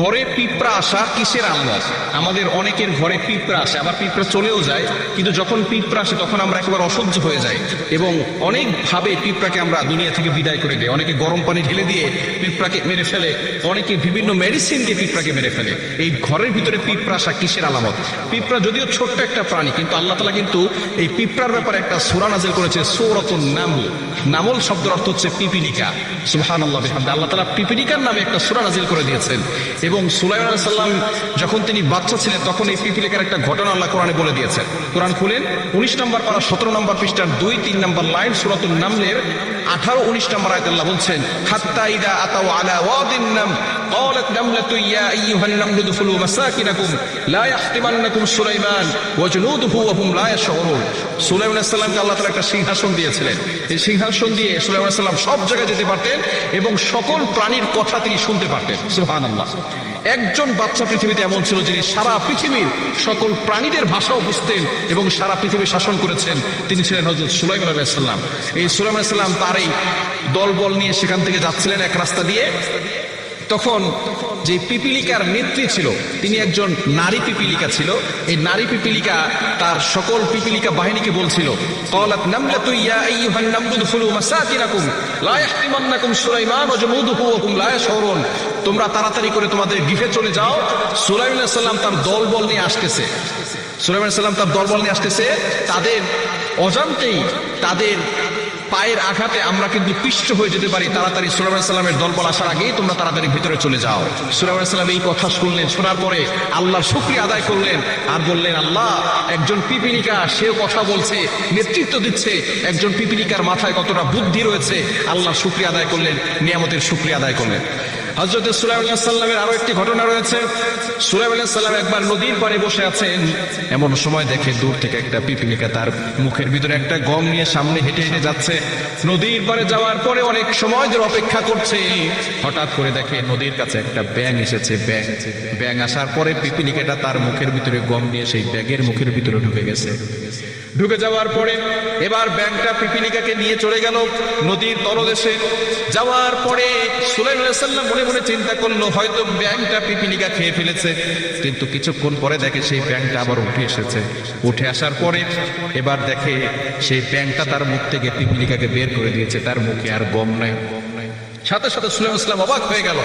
ঘরে পিঁপড়া আসা কিসের আলামত আমাদের অনেকের ঘরে পিঁপড়া আসে, আবার পিঁপড়া চলেও যায়, কিন্তু যখন পিঁপড়া আসে তখন আমরা একেবারে অসহ্য হয়ে যাই এবং অনেকভাবে পিঁপড়াকে আমরা দুনিয়া থেকে বিদায় করে দিই। অনেকে গরম পানি ঢেলে দিয়ে পিঁপড়াকে মেরে ফেলে, অনেকে বিভিন্ন মেডিসিন দিয়ে পিঁপড়াকে মেরে ফেলে। এই ঘরের ভিতরে পিঁপড়া আসা কিসের আলামত? পিঁপড়া যদিও ছোট্ট একটা প্রাণী, কিন্তু আল্লাহ তালা কিন্তু এই পিঁপড়ার ব্যাপারে একটা সুরা নাজিল করেছে, সৌরতন নামল। নামল শব্দের অর্থ হচ্ছে পিপিলিকা। সুহান আল্লাহ আল্লাহ তালা পিপিলিকার নামে একটা সুরা নাজিল করে দিয়েছেন। এবং সুলাইমান সাল্লাম যখন তিনি বাচ্চা ছিলেন তখন এই পিপিলিকার একটা ঘটনা আল্লাহ কোরআনে বলে দিয়েছেন কোরআন খুলেন উনিশ নম্বর পারা সতেরো নম্বর পৃষ্ঠার দুই তিন নম্বর লাইন সুরাতুল নামলের আঠারো উনিশ নম্বর আয়াত আল্লাহ বলছেন হাত্তা ইদা আতাও আলা ওয়াদিন নাম قالت نملة يا أيها النمل ادخلوا مساكنكم لا يحطمنكم سليمان وجنوده وهم لا يشعرون সাল্লামকে আল্লাহ তালা একটা সিংহাসন দিয়েছিলেন। এই সিংহাসন দিয়ে সাল্লাম সব জায়গায় যেতে পারতেন এবং সকল প্রাণীর কথা তিনি শুনতে পারতেন। সুহান আল্লাহ একজন বাচ্চা পৃথিবীতে এমন ছিল যিনি সারা পৃথিবীর সকল প্রাণীদের ভাষাও বুঝতেন এবং সারা পৃথিবী শাসন করেছেন। তিনি ছিলেন হজরত সুলাইমান আলাইসাল্লাম এই সুলাইমান সাল্লাম তার এই দলবল নিয়ে সেখান থেকে যাচ্ছিলেন এক রাস্তা দিয়ে। তখন যে পিপিলিকার নেত্রী ছিল, তিনি একজন নারী পিপিলিকা ছিল। এই নারী পিপিলিকা তার সকল পিপিলিকা বাহিনীকে বলছিল সুলাইমান হুম তোমরা তাড়াতাড়ি করে তোমাদের গিফে চলে যাও। সুলাইমান তার দলবল নিয়ে আসতেছে। সুলাইমান আলাইহিস তার দলবল নিয়ে আসতেছে। তাদের অজান্তেই তাদের পায়ের আঘাতে আমরা কিন্তু পিষ্ট হয়ে যেতে পারি। তাড়াতাড়ি সুলাইমান সাল্লামের দলবল আসার আগেই তোমরা তাড়াতাড়ি ভিতরে চলে যাও। সুলাইমান সাল্লাম এই কথা শুনলেন, শোনার পরে আল্লাহ শুক্রিয়া আদায় করলেন আর বললেন, আল্লাহ, একজন পিপিলিকা সে কথা বলছে, নেতৃত্ব দিচ্ছে। একজন পিপিলিকার মাথায় কতটা বুদ্ধি রয়েছে, আল্লাহ শুক্রিয়া আদায় করলেন, নিয়ামতের শুক্রিয়া আদায় করলেন। হজরত সুলাইমান সাল্লামের আরও একটি ঘটনা রয়েছে। সুলাইমান সাল্লাম একবার নদীর পাড়ে বসে আছেন। এমন সময় দেখে দূর থেকে একটা পিপিলিকা তার মুখের ভিতরে একটা গম নিয়ে সামনে হেঁটে হেঁটে যাচ্ছে। নদীর পাড়ে যাওয়ার পরে অনেক সময় ধরে অপেক্ষা করছে। হঠাৎ করে দেখে নদীর কাছে একটা ব্যাং এসেছে। ব্যাং ব্যাং আসার পরে পিপিলিকাটা তার মুখের ভিতরে গম নিয়ে সেই ব্যাগের মুখের ভিতরে ঢুকে গেছে। ঢুকে যাওয়ার পরে এবার ব্যাংকটা পিপিলিকাকে নিয়ে চলে গেল নদীর তলদেশে। যাওয়ার পরে সাল্লাম মনে মনে চিন্তা করল, হয়তো ব্যাংকটা পিপিলিকা খেয়ে ফেলেছে। কিন্তু কিছুক্ষণ পরে দেখে সেই ব্যাংকটা আবার উঠে এসেছে। উঠে আসার পরে এবার দেখে সেই ব্যাংকটা তার মুখ থেকে পিপিলিকাকে বের করে দিয়েছে। তার মুখে আর গম নাই। সাথে সাথে সুলাইমান ইসলাম অবাক হয়ে গেল।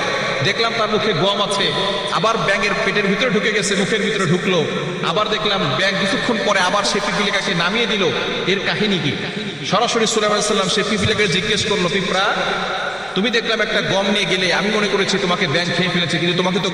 দেখলাম তার মুখে গম আছে। আবার ব্যাঙের পেটের ভিতরে ঢুকে গেছে, মুখের ভিতরে ঢুকলো। আবার দেখলাম ব্যাং কিছুক্ষণ পরে আবার সে পিপিলিকাকে নামিয়ে দিল। এর কাহিনী কি? সরাসরি সুলাইমান সাল্লাম সে পিপিলিকাকে জিজ্ঞেস করল, পিঁপড়া তুমি দেখলাম একটা গম নিয়ে গেলে, আমি মনে করেছি তোমাকে ব্যাংক খেয়ে ফেলেছে, কিন্তু তোমাকে তো